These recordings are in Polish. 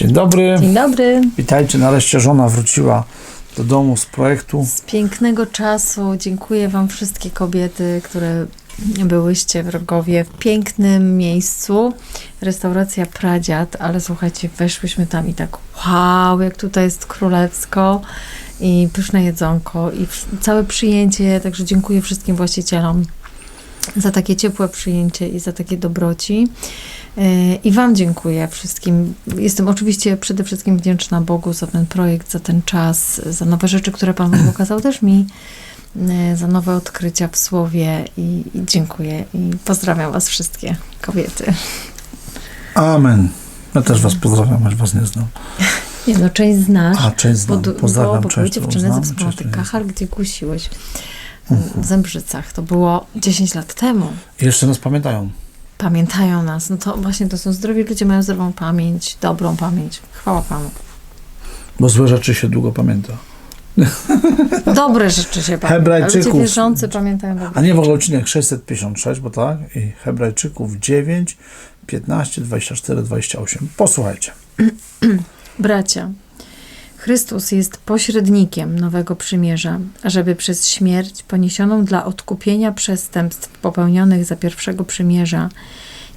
Dzień dobry. Dzień dobry. Witajcie. Nareszcie żona wróciła do domu z projektu. Z pięknego czasu dziękuję Wam wszystkie kobiety, które byłyście w Rogowie w pięknym miejscu. Restauracja Pradziad, ale słuchajcie, weszłyśmy tam i tak wow, jak tutaj jest królewsko i pyszne jedzonko i całe przyjęcie, także dziękuję wszystkim właścicielom za takie ciepłe przyjęcie i za takie dobroci. Yy, I Wam dziękuję wszystkim. Jestem oczywiście przede wszystkim wdzięczna Bogu za ten projekt, za ten czas, za nowe rzeczy, które Pan Bóg okazał też mi, yy, za nowe odkrycia w Słowie i, i dziękuję. I pozdrawiam Was wszystkie kobiety. Amen. Ja też was pozdrawiam, choć was nie znam. Nie no, część znasz, A, część znam. bo, Pozdrawiam bo były część, dziewczyny ze znam, Kachal, gdzie kusiłeś Mhm. w Zembrzycach. To było 10 lat temu. I jeszcze nas pamiętają. Pamiętają nas. No to właśnie to są zdrowi ludzie, mają zdrową pamięć, dobrą pamięć. Chwała Panu. Bo złe rzeczy się długo pamięta. Dobre rzeczy się pamięta. Hebrajczyków. Ludzie wierzący pamiętają dobre A nie w ogóle odcinek 656, bo tak? I Hebrajczyków 9, 15, 24, 28. Posłuchajcie. Bracia, Chrystus jest pośrednikiem nowego przymierza, ażeby przez śmierć poniesioną dla odkupienia przestępstw popełnionych za pierwszego przymierza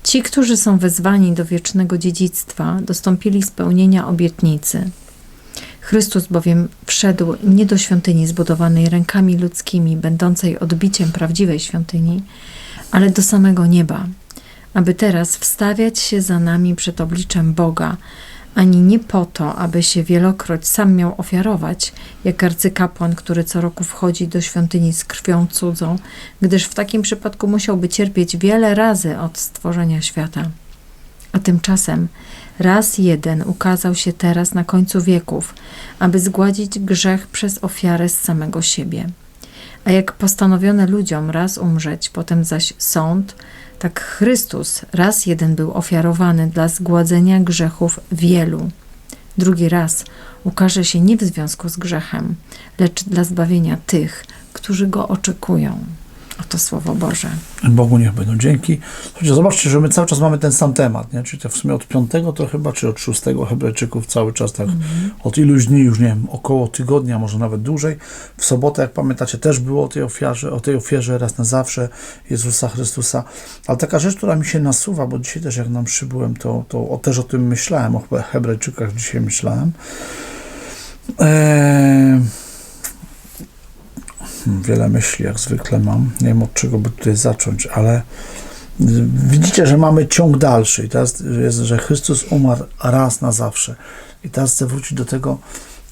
ci, którzy są wezwani do wiecznego dziedzictwa, dostąpili spełnienia obietnicy. Chrystus bowiem wszedł nie do świątyni zbudowanej rękami ludzkimi, będącej odbiciem prawdziwej świątyni, ale do samego nieba, aby teraz wstawiać się za nami przed obliczem Boga, ani nie po to, aby się wielokroć sam miał ofiarować, jak arcykapłan, który co roku wchodzi do świątyni z krwią cudzą, gdyż w takim przypadku musiałby cierpieć wiele razy od stworzenia świata. A tymczasem raz jeden ukazał się teraz na końcu wieków, aby zgładzić grzech przez ofiarę z samego siebie. A jak postanowiono ludziom raz umrzeć, potem zaś sąd, tak Chrystus raz jeden był ofiarowany dla zgładzenia grzechów wielu. Drugi raz ukaże się nie w związku z grzechem, lecz dla zbawienia tych, którzy go oczekują. Oto Słowo Boże. Bogu niech będą dzięki. Słuchajcie, zobaczcie, że my cały czas mamy ten sam temat, nie? Czyli to w sumie od piątego to chyba, czy od szóstego Hebrajczyków cały czas tak, od iluś dni już, nie wiem, około tygodnia, może nawet dłużej. W sobotę, jak pamiętacie, też było o tej ofierze, o tej ofierze raz na zawsze Jezusa Chrystusa. Ale taka rzecz, która mi się nasuwa, bo dzisiaj też jak nam przybyłem, to, to o, też o tym myślałem, o Hebrajczykach dzisiaj myślałem. Eee, wiele myśli, jak zwykle mam. Nie wiem od czego by tutaj zacząć, ale y, widzicie, że mamy ciąg dalszy. I teraz jest, że Chrystus umarł raz na zawsze. I teraz chcę wrócić do tego,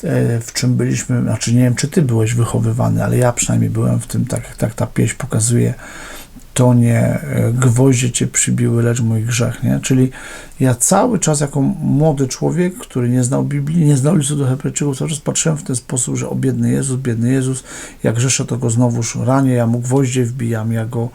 e, w czym byliśmy, znaczy nie wiem, czy ty byłeś wychowywany, ale ja przynajmniej byłem w tym, tak tak ta pieśń pokazuje, to nie e, gwoździe cię przybiły, lecz mój grzech, nie? Czyli ja cały czas jako młody człowiek, który nie znał Biblii, nie znał listu do Hebrajczyków, cały czas patrzyłem w ten sposób, że o biedny Jezus, biedny Jezus, jak grzeszę, to go znowuż ranię, ja mu gwoździe wbijam, ja go,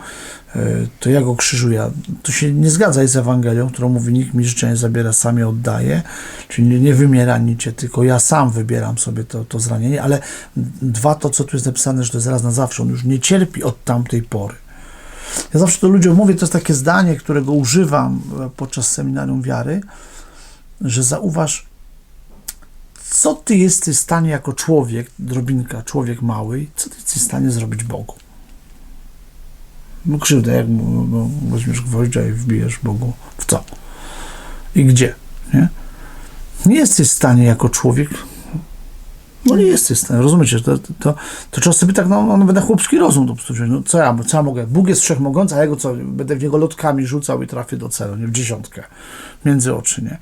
e, to ja go krzyżuję. To się nie zgadza z Ewangelią, którą mówi, nikt mi życia nie zabiera, sam je oddaje, czyli nie, nie wymiera nicie, tylko ja sam wybieram sobie to, to zranienie, ale dwa, to co tu jest napisane, że to jest raz na zawsze, on już nie cierpi od tamtej pory. Ja zawsze to ludziom mówię, to jest takie zdanie, którego używam e, podczas seminarium wiary, że zauważ, co ty jesteś w stanie jako człowiek, drobinka, człowiek mały, co ty jesteś w stanie zrobić Bogu? No krzywdę, jak no, weźmiesz gwoździa i wbijesz Bogu w co? I gdzie? Nie? Nie jesteś w stanie jako człowiek no nie w stanie, rozumiecie, to, to, to, to trzeba tak, no, no na chłopski rozum to po prostu no co ja, co ja mogę, Bóg jest wszechmogący, a ja go co, będę w niego lotkami rzucał i trafię do celu, nie, w dziesiątkę, między oczy, nie.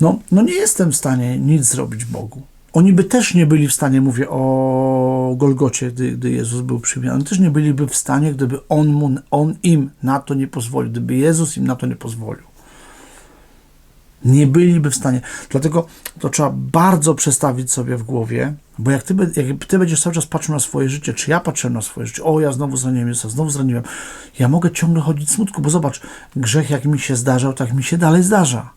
No, no nie jestem w stanie nic zrobić Bogu. Oni by też nie byli w stanie, mówię o Golgocie, gdy, gdy Jezus był przybijany, oni też nie byliby w stanie, gdyby on, mu, on im na to nie pozwolił, gdyby Jezus im na to nie pozwolił. Nie byliby w stanie. Dlatego to trzeba bardzo przestawić sobie w głowie, bo jak ty, jak ty będziesz cały czas patrzył na swoje życie, czy ja patrzę na swoje życie, o ja znowu zraniłem Jezusa, znowu zraniłem, ja mogę ciągle chodzić w smutku, bo zobacz, grzech jak mi się zdarzał, tak mi się dalej zdarza.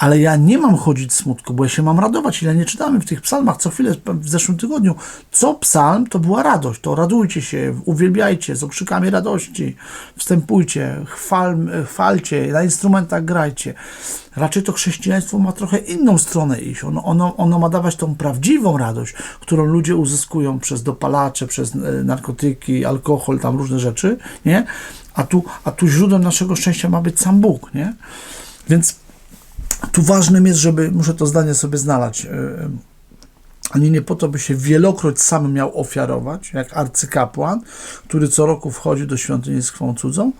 Ale ja nie mam chodzić smutku, bo ja się mam radować. Ile nie czytamy w tych psalmach co chwilę w zeszłym tygodniu. Co psalm, to była radość. To radujcie się, uwielbiajcie z okrzykami radości, wstępujcie, chwal, chwalcie, na instrumentach grajcie. Raczej to chrześcijaństwo ma trochę inną stronę iść. Ono, ono, ono ma dawać tą prawdziwą radość, którą ludzie uzyskują przez dopalacze, przez e, narkotyki, alkohol, tam różne rzeczy, nie? A tu, a tu źródłem naszego szczęścia ma być sam Bóg, nie? Więc tu ważnym jest, żeby, muszę to zdanie sobie znaleźć, yy, ani nie po to, by się wielokroć sam miał ofiarować, jak arcykapłan, który co roku wchodzi do świątyni z krwią cudzą,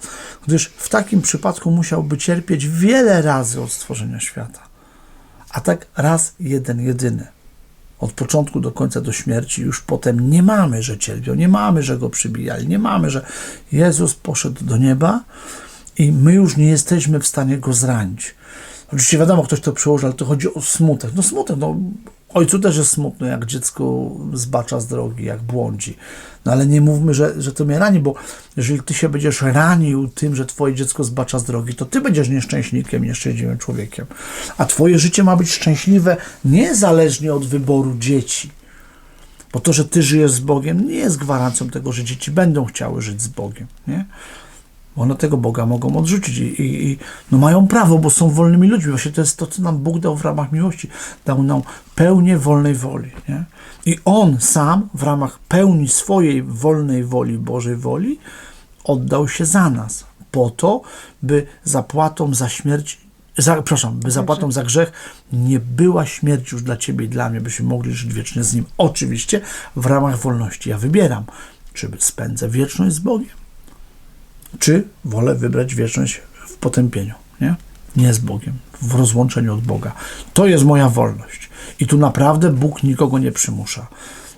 gdyż w takim przypadku musiałby cierpieć wiele razy od stworzenia świata. A tak raz jeden, jedyny. Od początku do końca do śmierci, już potem nie mamy, że cierpiał, nie mamy, że go przybijali, nie mamy, że Jezus poszedł do nieba i my już nie jesteśmy w stanie go zranić. Oczywiście wiadomo, ktoś to przełoży, ale to chodzi o smutek. No smutek, no ojcu też jest smutno, jak dziecko zbacza z drogi, jak błądzi. No ale nie mówmy, że, że to mnie rani, bo jeżeli ty się będziesz ranił tym, że twoje dziecko zbacza z drogi, to ty będziesz nieszczęśnikiem, nieszczęśliwym człowiekiem. A twoje życie ma być szczęśliwe niezależnie od wyboru dzieci. Bo to, że ty żyjesz z Bogiem, nie jest gwarancją tego, że dzieci będą chciały żyć z Bogiem. Nie? One tego Boga mogą odrzucić i, i, i no mają prawo, bo są wolnymi ludźmi. Właśnie to jest to, co nam Bóg dał w ramach miłości. Dał nam pełnię wolnej woli. Nie? I On sam w ramach pełni swojej wolnej woli, Bożej woli, oddał się za nas. Po to, by zapłatą za śmierć, za, przepraszam, by zapłatą za grzech nie była śmierć już dla Ciebie i dla mnie, byśmy mogli żyć wiecznie z Nim. Oczywiście w ramach wolności. Ja wybieram, czy spędzę wieczność z Bogiem, czy wolę wybrać wieczność w potępieniu, nie? Nie z Bogiem, w rozłączeniu od Boga. To jest moja wolność. I tu naprawdę Bóg nikogo nie przymusza.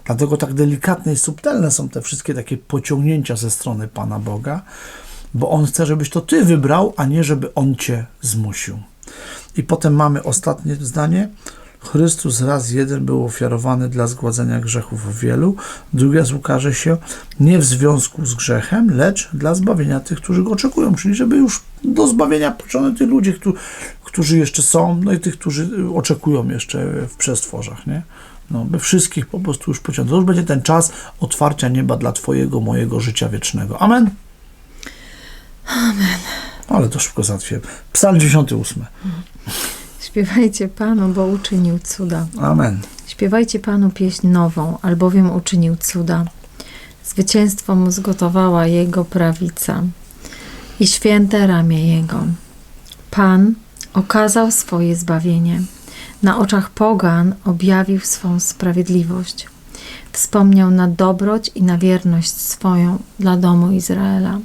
Dlatego tak delikatne i subtelne są te wszystkie takie pociągnięcia ze strony Pana Boga, bo On chce, żebyś to Ty wybrał, a nie żeby On Cię zmusił. I potem mamy ostatnie zdanie. Chrystus raz jeden był ofiarowany dla zgładzenia grzechów wielu, drugi z ukaże się nie w związku z grzechem, lecz dla zbawienia tych, którzy go oczekują, czyli żeby już do zbawienia poczone tych ludzi, którzy, jeszcze są, no i tych, którzy oczekują jeszcze w przestworzach, nie? No, by wszystkich po prostu już pociągnąć. To już będzie ten czas otwarcia nieba dla Twojego, mojego życia wiecznego. Amen? Amen. Ale to szybko załatwiłem. Psalm 98. Śpiewajcie Panu, bo uczynił cuda. Amen. Śpiewajcie Panu pieśń nową, albowiem uczynił cuda. Zwycięstwo mu zgotowała Jego prawica i święte ramię Jego. Pan okazał swoje zbawienie. Na oczach pogan objawił swą sprawiedliwość. Wspomniał na dobroć i na wierność swoją dla domu Izraela.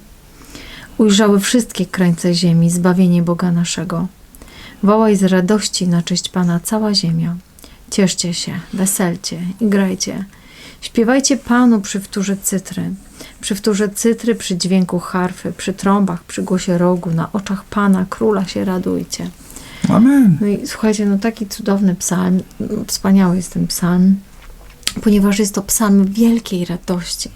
Ujrzały wszystkie krańce ziemi zbawienie Boga naszego. Wołaj z radości na cześć Pana cała ziemia. Cieszcie się, weselcie i grajcie. Śpiewajcie Panu przy wtórze cytry, przy wtórze cytry, przy dźwięku harfy, przy trąbach, przy głosie rogu, na oczach Pana, Króla się radujcie. Amen. No i słuchajcie, no taki cudowny psalm, wspaniały jest ten psalm, ponieważ jest to psalm wielkiej radości.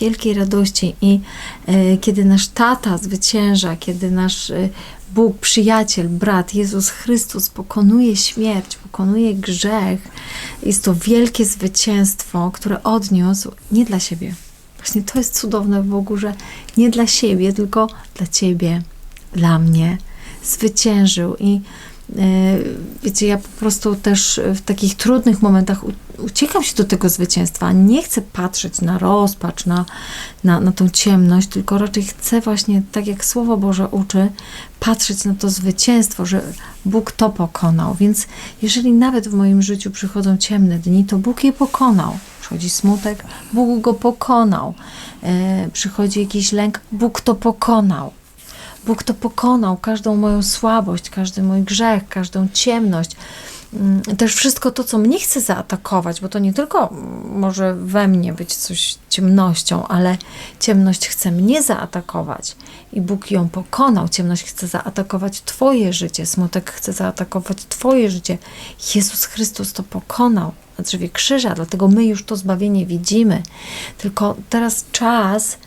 Wielkiej radości i e, kiedy nasz tata zwycięża, kiedy nasz e, Bóg, przyjaciel, brat, Jezus Chrystus pokonuje śmierć, pokonuje grzech, jest to wielkie zwycięstwo, które odniósł nie dla siebie. Właśnie to jest cudowne w Bogu, że nie dla siebie, tylko dla ciebie, dla mnie zwyciężył i wiecie, ja po prostu też w takich trudnych momentach uciekam się do tego zwycięstwa. Nie chcę patrzeć na rozpacz, na, na, na tą ciemność, tylko raczej chcę właśnie, tak jak Słowo Boże uczy, patrzeć na to zwycięstwo, że Bóg to pokonał. Więc jeżeli nawet w moim życiu przychodzą ciemne dni, to Bóg je pokonał. Przychodzi smutek, Bóg go pokonał. E, przychodzi jakiś lęk, Bóg to pokonał. Bóg to pokonał, każdą moją słabość, każdy mój grzech, każdą ciemność. Mm, Też wszystko to, co mnie chce zaatakować, bo to nie tylko może we mnie być coś ciemnością, ale ciemność chce mnie zaatakować i Bóg ją pokonał. Ciemność chce zaatakować Twoje życie, smutek chce zaatakować Twoje życie. Jezus Chrystus to pokonał na drzewie krzyża, dlatego my już to zbawienie widzimy. Tylko teraz czas,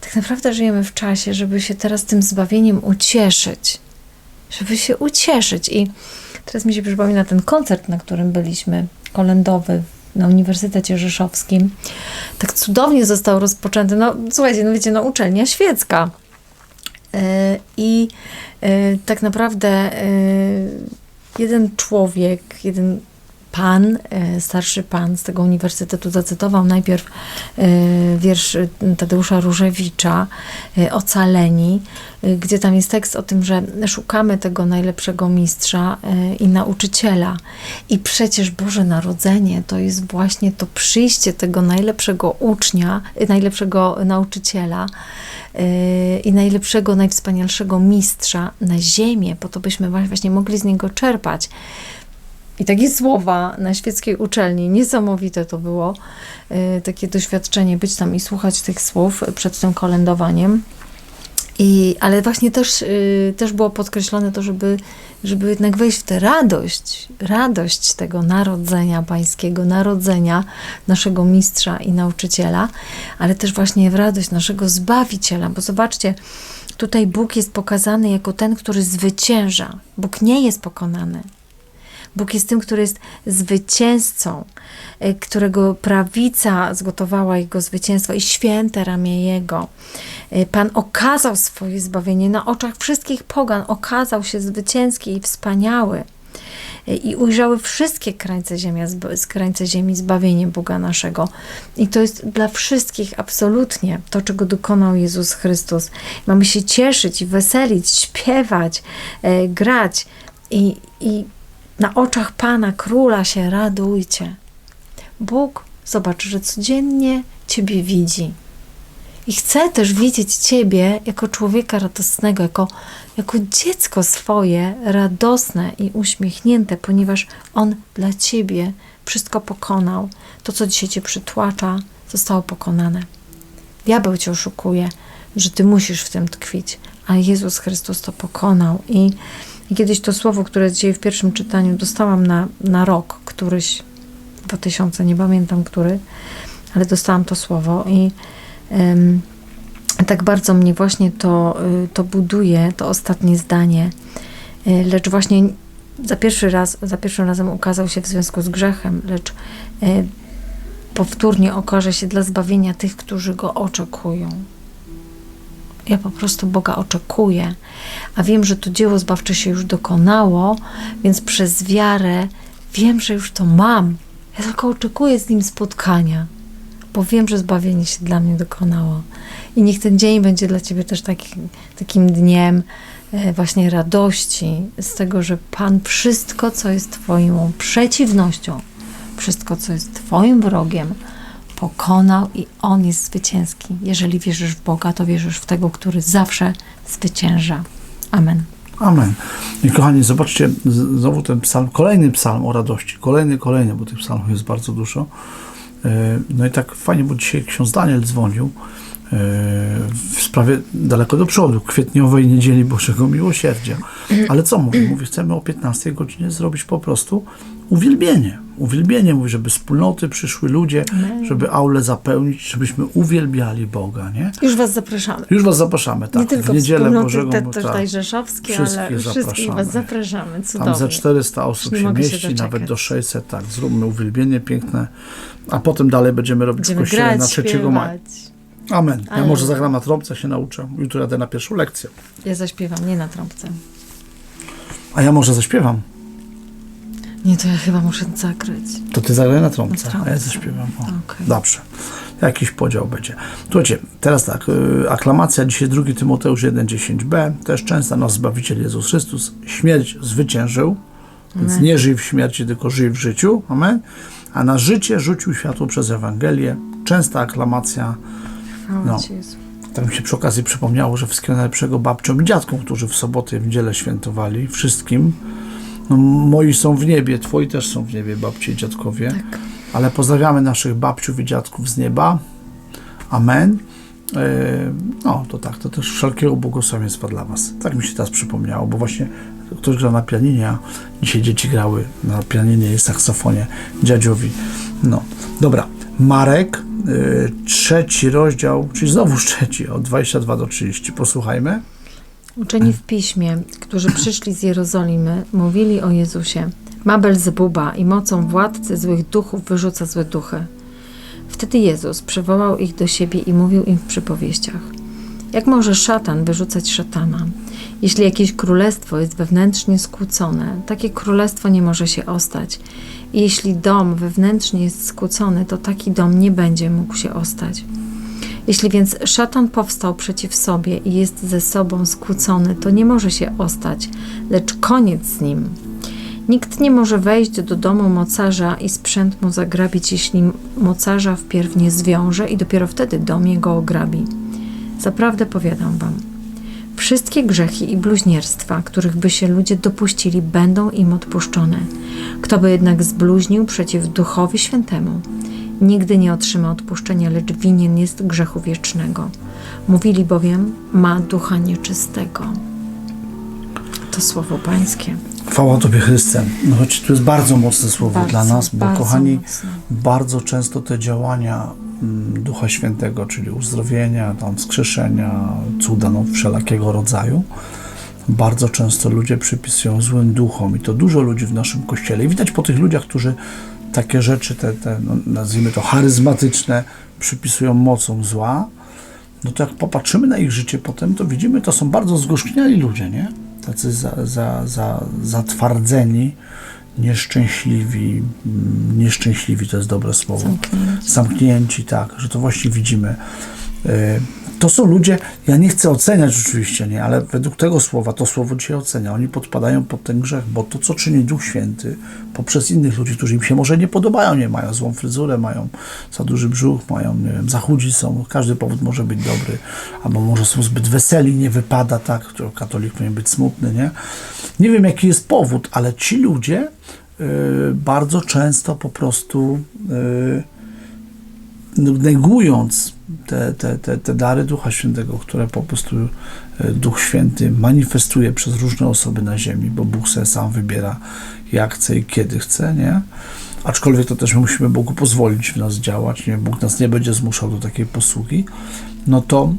tak naprawdę żyjemy w czasie, żeby się teraz tym zbawieniem ucieszyć. Żeby się ucieszyć. I Teraz mi się przypomina ten koncert, na którym byliśmy, kolędowy na Uniwersytecie Rzeszowskim. Tak cudownie został rozpoczęty. No słuchajcie, no wiecie, no uczelnia świecka. E, I e, tak naprawdę e, jeden człowiek, jeden pan, e, starszy pan z tego uniwersytetu zacytował najpierw e, wiersz Tadeusza Różewicza e, Ocaleni, e, gdzie tam jest tekst o tym, że szukamy tego najlepszego mistrza e, i nauczyciela. I przecież Boże Narodzenie to jest właśnie to przyjście tego najlepszego ucznia, e, najlepszego nauczyciela e, i najlepszego, najwspanialszego mistrza na ziemię, po to byśmy właśnie mogli z niego czerpać. I takie słowa na świeckiej uczelni, niesamowite to było, y, takie doświadczenie, być tam i słuchać tych słów przed tym kolędowaniem. I, ale właśnie też, y, też było podkreślone to, żeby, żeby jednak wejść w tę radość, radość tego narodzenia pańskiego, narodzenia naszego mistrza i nauczyciela, ale też właśnie w radość naszego Zbawiciela, bo zobaczcie, tutaj Bóg jest pokazany jako ten, który zwycięża. Bóg nie jest pokonany. Bóg jest tym, który jest zwycięzcą, y, którego prawica zgotowała jego zwycięstwo i święte ramię jego. Y, Pan okazał swoje zbawienie na oczach wszystkich pogan, okazał się zwycięski i wspaniały. Y, I ujrzały wszystkie krańce, ziemia, krańce ziemi zbawienie Boga naszego. I to jest dla wszystkich absolutnie to, czego dokonał Jezus Chrystus. Mamy się cieszyć i weselić, śpiewać, e, grać i, i na oczach Pana Króla się radujcie. Bóg zobacz, że codziennie Ciebie widzi. I chce też widzieć Ciebie jako człowieka radosnego, jako, jako dziecko swoje, radosne i uśmiechnięte, ponieważ On dla Ciebie wszystko pokonał. To, co dzisiaj Cię przytłacza, zostało pokonane. Diabeł Cię oszukuje, że Ty musisz w tym tkwić, a Jezus Chrystus to pokonał. I, i kiedyś to słowo, które dzisiaj w pierwszym czytaniu dostałam na, na rok, któryś 2000, nie pamiętam który, ale dostałam to słowo i tak bardzo mnie właśnie to, y, to buduje, to ostatnie zdanie. Y, Lecz właśnie za pierwszy raz, za pierwszym razem ukazał się w związku z grzechem, lecz y, powtórnie okaże się dla zbawienia tych, którzy go oczekują. Ja po prostu Boga oczekuję, a wiem, że to dzieło zbawcze się już dokonało, więc przez wiarę wiem, że już to mam. Ja tylko oczekuję z nim spotkania, bo wiem, że zbawienie się dla mnie dokonało. I niech ten dzień będzie dla Ciebie też taki, takim dniem e, właśnie radości z tego, że Pan wszystko, co jest Twoją przeciwnością, wszystko, co jest Twoim wrogiem, pokonał i On jest zwycięski. Jeżeli wierzysz w Boga, to wierzysz w tego, który zawsze zwycięża. Amen. Amen. I kochani, zobaczcie znowu ten psalm, kolejny psalm o radości, kolejny, kolejny, bo tych psalmów jest bardzo dużo. E, No i tak fajnie, bo dzisiaj ksiądz Daniel dzwonił w sprawie daleko do przodu, kwietniowej niedzieli Bożego Miłosierdzia. Ale co mówi? Mówi, chcemy o 15 godzinie zrobić po prostu uwielbienie. Uwielbienie, mówi, żeby wspólnoty przyszły ludzie, żeby aulę zapełnić, żebyśmy uwielbiali Boga, nie? Już Was zapraszamy. Już Was zapraszamy, tak, Nie tylko w niedzielę Bożego te, tak. tutaj rzeszowskie, Wszystkich ale wszystkich zapraszamy. Was zapraszamy. Cudownie. Tam ze 400 osób Nie się się mieści, doczekać. nawet do 600, tak. Zróbmy uwielbienie piękne, a potem dalej będziemy robić Będziemy w kościele grać, na 3 śpiewać. maja. Amen. Ja Ale- może zagram na trąbce, się nauczę. Jutro jadę na pierwszą lekcję. Ja zaśpiewam, nie na trąbce. A ja może zaśpiewam. Nie, to ja chyba muszę zagrać. To ty zagraj na trąbce, Na trąbce. a ja zaśpiewam. O. Okej. Dobrze. Jakiś podział będzie. Słuchajcie, teraz tak, y, aklamacja dzisiaj 2 Tymoteusz 1.10b, też często nasz Zbawiciel Jezus Chrystus śmierć zwyciężył, więc Amen. nie żyj w śmierci, tylko żyj w życiu, amen, a na życie rzucił światło przez Ewangelię, częsta aklamacja, No. Tak mi się przy okazji przypomniało, że wszystkiego najlepszego babciom i dziadkom, którzy w sobotę i w niedzielę świętowali, wszystkim, no, moi są w niebie, twoi też są w niebie, babci i dziadkowie, Tak. ale pozdrawiamy naszych babciów i dziadków z nieba. Amen. Yy, No, to tak, to też wszelkiego błogosławieństwa dla Was. Tak mi się teraz przypomniało, bo właśnie ktoś grał na pianinie, a dzisiaj dzieci grały na pianinie i saksofonie dziadziowi. No, dobra. Marek, trzeci rozdział, czyli znowu trzeci, od 22 do 30. Posłuchajmy. Uczeni w piśmie, którzy przyszli z Jerozolimy, mówili o Jezusie. Ma Belzebuba i mocą władcy złych duchów wyrzuca złe duchy. Wtedy Jezus przywołał ich do siebie i mówił im w przypowieściach. Jak może szatan wyrzucać szatana? Jeśli jakieś królestwo jest wewnętrznie skłócone, takie królestwo nie może się ostać. I jeśli dom wewnętrznie jest skłócony, to taki dom nie będzie mógł się ostać. Jeśli więc szatan powstał przeciw sobie i jest ze sobą skłócony, to nie może się ostać, lecz koniec z nim. Nikt nie może wejść do domu mocarza i sprzęt mu zagrabić, jeśli mocarza wpierw nie zwiąże i dopiero wtedy dom jego ograbi. Zaprawdę powiadam wam, wszystkie grzechy i bluźnierstwa, których by się ludzie dopuścili, będą im odpuszczone. Kto by jednak zbluźnił przeciw Duchowi Świętemu, nigdy nie otrzyma odpuszczenia, lecz winien jest grzechu wiecznego. Mówili bowiem, ma ducha nieczystego. To słowo pańskie. Chwała Tobie Chryste. No choć to jest bardzo mocne słowo Bardzo, dla nas, bo kochani, mocne. bardzo często te działania Ducha Świętego, czyli uzdrowienia, tam wskrzeszenia, cuda no, wszelakiego rodzaju, bardzo często ludzie przypisują złym duchom i to dużo ludzi w naszym kościele. I widać po tych ludziach, którzy takie rzeczy, te, te no, nazwijmy to charyzmatyczne, przypisują mocą zła, no to jak popatrzymy na ich życie potem, to widzimy, to są bardzo zgorzkniali ludzie, nie? Tacy za, za, za, zatwardzeni, nieszczęśliwi, mm, nieszczęśliwi to jest dobre słowo. Zamknięci. Zamknięci, tak, że to właśnie widzimy. To są ludzie, ja nie chcę oceniać oczywiście, nie, ale według tego słowa, to słowo dzisiaj ocenia. Oni podpadają pod ten grzech, bo to, co czyni Duch Święty poprzez innych ludzi, którzy im się może nie podobają, nie mają złą fryzurę, mają za duży brzuch, mają, nie wiem, za chudzi są, każdy powód może być dobry, albo może są zbyt weseli, nie wypada tak, to katolik powinien być smutny, nie? Nie wiem, jaki jest powód, ale ci ludzie y, bardzo często po prostu y, negując te, te, te, te dary Ducha Świętego, które po prostu e, Duch Święty manifestuje przez różne osoby na ziemi, bo Bóg sobie sam wybiera jak chce i kiedy chce, nie? Aczkolwiek to też my musimy Bogu pozwolić w nas działać, nie? Bóg nas nie będzie zmuszał do takiej posługi, no to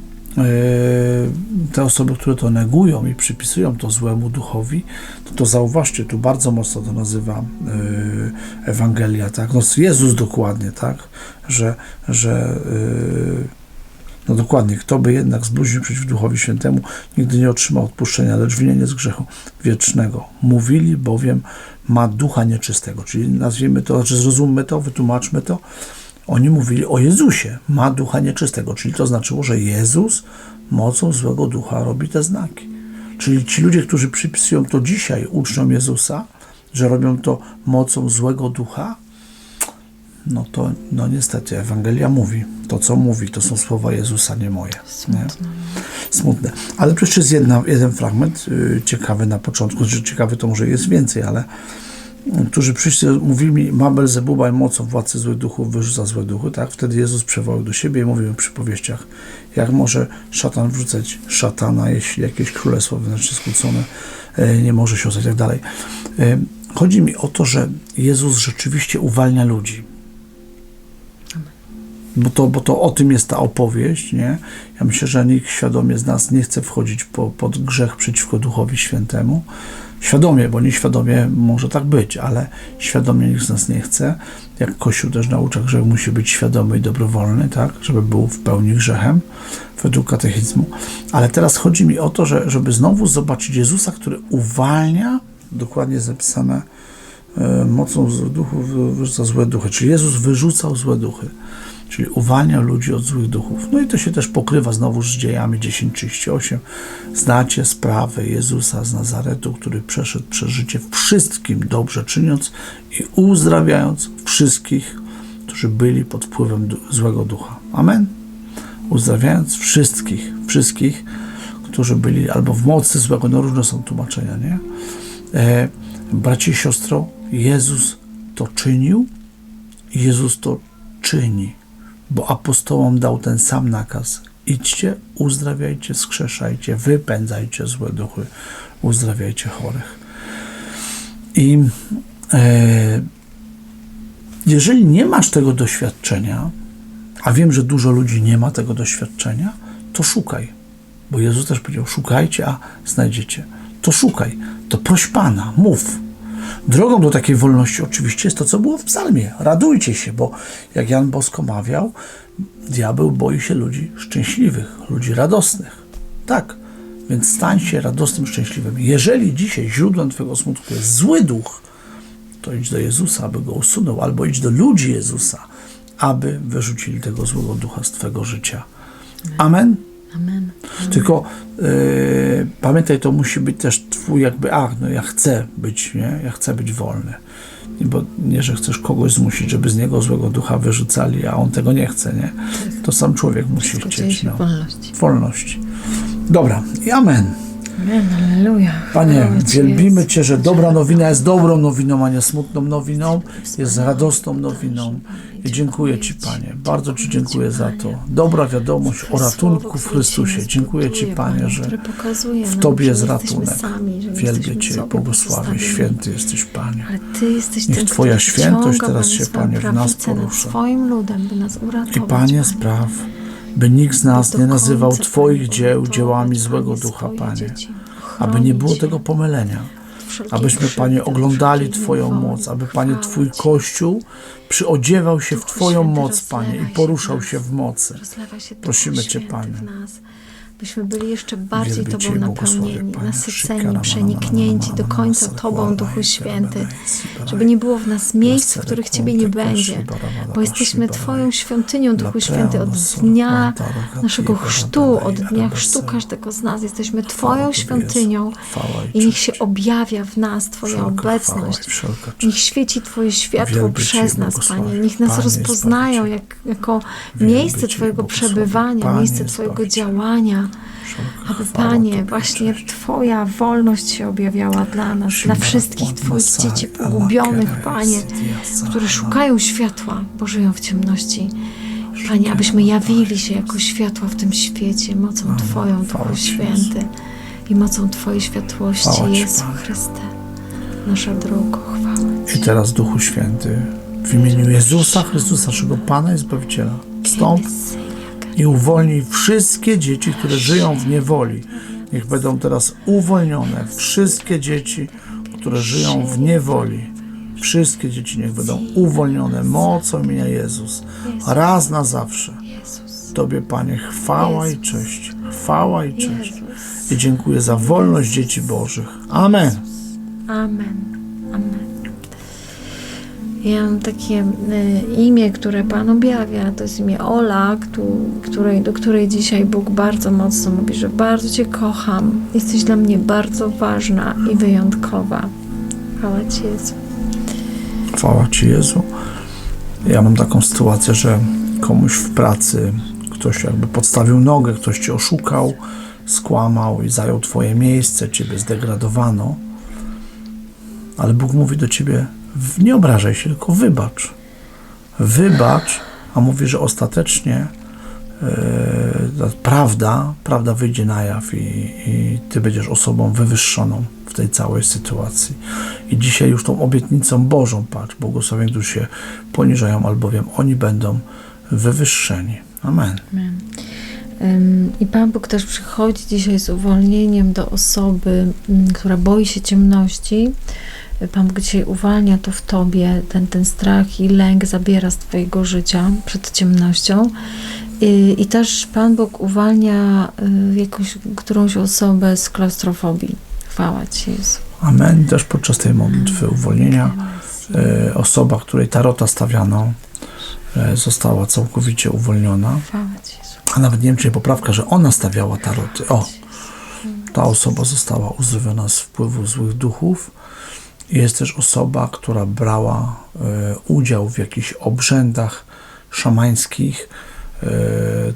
te osoby, które to negują i przypisują to złemu duchowi, to, to zauważcie, tu bardzo mocno to nazywa e, Ewangelia, tak? No Jezus dokładnie, tak? Że, że e, no dokładnie, kto by jednak zbluźnił przeciw Duchowi Świętemu, nigdy nie otrzymał odpuszczenia, lecz winienie z grzechu wiecznego. Mówili bowiem, ma ducha nieczystego. Czyli nazwijmy to, znaczy zrozummy to, wytłumaczmy to. Oni mówili o Jezusie, ma ducha nieczystego, czyli to znaczyło, że Jezus mocą złego ducha robi te znaki. Czyli ci ludzie, którzy przypisują to dzisiaj uczniom Jezusa, że robią to mocą złego ducha, no to no niestety Ewangelia mówi, to co mówi, to są słowa Jezusa, nie moje. Nie? Smutne. Smutne. Ale tu jeszcze jest jedna, jeden fragment y, ciekawy na początku, że ciekawy to może jest więcej, ale którzy przyszli, mówili ma Belzebuba i mocą władcy złych duchów wyrzuca złe duchy, tak? Wtedy Jezus przywołał do siebie i mówił przy powieściach, jak może szatan wrzucać szatana, jeśli jakieś królestwo wewnętrznie skłócone y, nie może się ostać, i tak dalej. Y, Chodzi mi o to, że Jezus rzeczywiście uwalnia ludzi bo to, bo to o tym jest ta opowieść, nie? Ja myślę, że nikt świadomie z nas nie chce wchodzić po, pod grzech przeciwko Duchowi Świętemu. Świadomie, bo nieświadomie może tak być, ale świadomie nikt z nas nie chce. Jak Kościół też naucza, grzech musi być świadomy i dobrowolny, tak? Żeby był w pełni grzechem według katechizmu. Ale teraz chodzi mi o to, że, żeby znowu zobaczyć Jezusa, który uwalnia, dokładnie zapisane, e, mocą duchów wyrzuca złe duchy. Czyli Jezus wyrzucał złe duchy czyli uwalnia ludzi od złych duchów. No i to się też pokrywa znowu z dziejami 10:38. Znacie sprawę Jezusa z Nazaretu, który przeszedł przez życie wszystkim dobrze czyniąc i uzdrawiając wszystkich, którzy byli pod wpływem złego ducha. Amen. Uzdrawiając wszystkich, wszystkich, którzy byli albo w mocy złego, no różne są tłumaczenia, nie? E, bracie i siostro, Jezus to czynił Jezus to czyni, bo apostołom dał ten sam nakaz. Idźcie, uzdrawiajcie, skrzeszajcie, wypędzajcie złe duchy, uzdrawiajcie chorych. I e, jeżeli nie masz tego doświadczenia, a wiem, że dużo ludzi nie ma tego doświadczenia, to szukaj. Bo Jezus też powiedział: Szukajcie, a znajdziecie. To szukaj, to proś Pana, mów. Drogą do takiej wolności oczywiście jest to, co było w psalmie. Radujcie się, bo jak Jan Bosko mawiał, diabeł boi się ludzi szczęśliwych, ludzi radosnych. Tak, więc stań się radosnym, szczęśliwym. Jeżeli dzisiaj źródłem Twojego smutku jest zły duch, to idź do Jezusa, aby go usunął, albo idź do ludzi Jezusa, aby wyrzucili tego złego ducha z Twojego życia. Amen. Amen. Tylko yy, pamiętaj, to musi być też twój jakby ach, no ja chcę być, nie? Ja chcę być wolny. Nie, Bo nie, że chcesz kogoś zmusić, żeby z niego złego ducha wyrzucali, a on tego nie chce, nie? To sam człowiek musi Wszystko chcieć, no. wolności. Wolności. Dobra, i amen. Panie, wielbimy. Cię, że dobra nowina jest dobrą nowiną, a nie smutną nowiną, jest radosną nowiną. I dziękuję Ci, Panie. Bardzo Ci dziękuję za to. Dobra wiadomość o ratunku w Chrystusie. Dziękuję Ci, Panie, że w Tobie jest ratunek. Wielbię Cię, błogosławię. Święty jesteś, Panie. Niech Twoja świętość teraz się, Panie, w nas porusza. I Panie, spraw, by nikt z nas nie nazywał Twoich dzieł dziełami złego ducha, Panie. Aby nie było tego pomylenia. Abyśmy, Panie, oglądali Twoją moc, aby, Panie, Twój Ci. Kościół przyodziewał się w Twoją moc, Panie, i poruszał się w mocy. Prosimy Cię, Panie. Byśmy byli jeszcze bardziej Tobą napełnieni, nasyceni, przeniknięci do końca Tobą, Duchu Święty, żeby nie było w nas miejsc, w których Ciebie nie będzie, bo jesteśmy Twoją świątynią, Duchu Święty, od dnia naszego chrztu, od dnia chrztu każdego z nas. Jesteśmy Twoją świątynią i niech się objawia w nas Twoja obecność. Niech świeci Twoje światło przez nas. Panie. Niech nas rozpoznają jak, jako miejsce Twojego przebywania, miejsce Twojego Zbawiciel. Aby Panie, właśnie Twoja wolność się objawiała dla nas, dla wszystkich Twoich dzieci pogubionych, Panie, które szukają światła, bo żyją w ciemności. Panie, abyśmy jawili się jako światła w tym świecie, mocą Twoją, Duchu Święty i mocą Twojej światłości, Jezu. Chryste, nasza droga, chwała. I teraz, Duchu Święty, w imieniu Jezusa Chrystusa, naszego Pana i Zbawiciela, wstąp i uwolnij wszystkie dzieci, które żyją w niewoli. Niech będą teraz uwolnione. Wszystkie dzieci, które żyją w niewoli. Wszystkie dzieci niech będą uwolnione mocą imienia Jezus. Raz na zawsze. Tobie, Panie, chwała i cześć. Chwała i cześć. I dziękuję za wolność dzieci Bożych. Amen. Amen. Amen. Ja mam takie y, imię, które Pan objawia. To jest imię Ola, któ- której, do której dzisiaj Bóg bardzo mocno mówi, że bardzo Cię kocham. Jesteś dla mnie bardzo ważna i wyjątkowa. Chwała Ci Jezu. Chwała Ci Jezu. Ja mam taką sytuację, że komuś w pracy ktoś jakby podstawił nogę, ktoś Cię oszukał, skłamał i zajął Twoje miejsce, Ciebie zdegradowano. Ale Bóg mówi do Ciebie, nie obrażaj się, tylko wybacz. Wybacz, a mówi, że ostatecznie ta prawda, prawda wyjdzie na jaw i, i Ty będziesz osobą wywyższoną w tej całej sytuacji. I dzisiaj już tą obietnicą Bożą, patrz, błogosławieni, którzy się poniżają, albowiem oni będą wywyższeni. Amen. Amen. I Pan Bóg też przychodzi dzisiaj z uwolnieniem do osoby, która boi się ciemności. Pan Bóg dzisiaj uwalnia to w Tobie, ten, ten strach i lęk zabiera z Twojego życia przed ciemnością. I, i też Pan Bóg uwalnia y, jakąś, którąś osobę z klaustrofobii. Chwała Ci Jezu. Amen. Też podczas tej modlitwy uwolnienia e, osoba, której tarota stawiano, e, została całkowicie uwolniona. Chwała Ci Jezu. A nawet nie wiem, czy poprawka, że ona stawiała taroty. O, ta osoba została uzdrowiona z wpływu złych duchów. Jest też osoba, która brała e, udział w jakichś obrzędach szamańskich. E,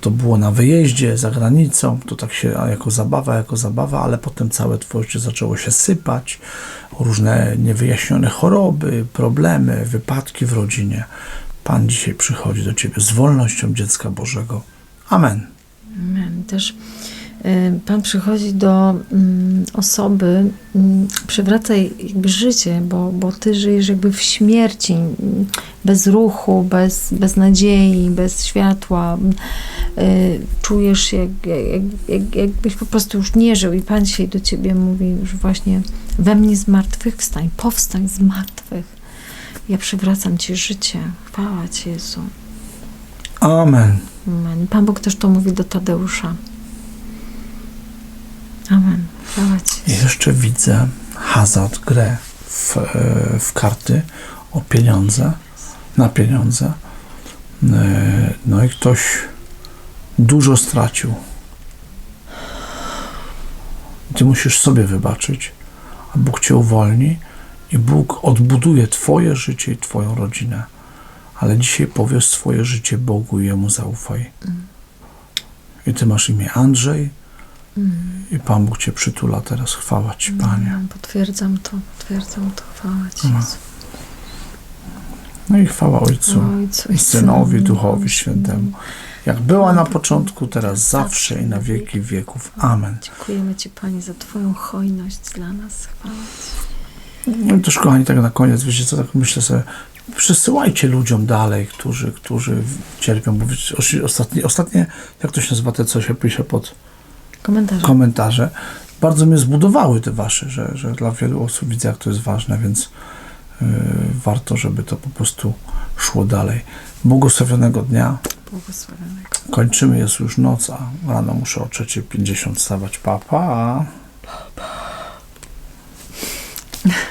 to było na wyjeździe za granicą, to tak się jako zabawa, jako zabawa, ale potem całe twoje zaczęło się sypać. Różne niewyjaśnione choroby, problemy, wypadki w rodzinie. Pan dzisiaj przychodzi do ciebie z wolnością dziecka Bożego. Amen. Amen. Też Pan przychodzi do mm, osoby, mm, przywraca jej jakby życie, bo, bo ty żyjesz jakby w śmierci, mm, bez ruchu, bez, bez nadziei, bez światła. Y, czujesz się, jak, jak, jak, jakbyś po prostu już nie żył i Pan dzisiaj do ciebie mówi już właśnie we mnie z martwych wstań, powstań z martwych. Ja przywracam ci życie. Chwała ci Jezu. Amen. Amen. Pan Bóg też to mówi do Tadeusza. Amen. I jeszcze widzę hazard, grę w, e, w karty o pieniądze, na pieniądze. E, No i ktoś dużo stracił. Ty musisz sobie wybaczyć, a Bóg cię uwolni i Bóg odbuduje Twoje życie i Twoją rodzinę. Ale dzisiaj powiesz swoje życie Bogu i Jemu zaufaj. I Ty masz imię Andrzej i Pan Bóg Cię przytula teraz. Chwała Ci, Panie. Amen. Potwierdzam to, potwierdzam to. Chwała Ci. Jezu. No i chwała Ojcu, Ojcu i Synowi, Duchowi Świętemu. Jak była na początku, teraz zawsze i na wieki wieków. Amen. Dziękujemy Ci, Panie, za Twoją hojność dla nas. Chwała Ci. No i też, kochani, tak na koniec, wiecie co, tak myślę sobie, przesyłajcie ludziom dalej, którzy, którzy cierpią, bo ostatnie, ostatnie, jak to się nazywa, te, co się pisze pod Komentarze. komentarze, bardzo mnie zbudowały te wasze, że, że dla wielu osób widzę, jak to jest ważne, więc yy, warto, żeby to po prostu szło dalej. Błogosławionego dnia. Błogosławionego. Kończymy, jest już noc, a rano muszę o 3.50 stawać. Papa. Wielbię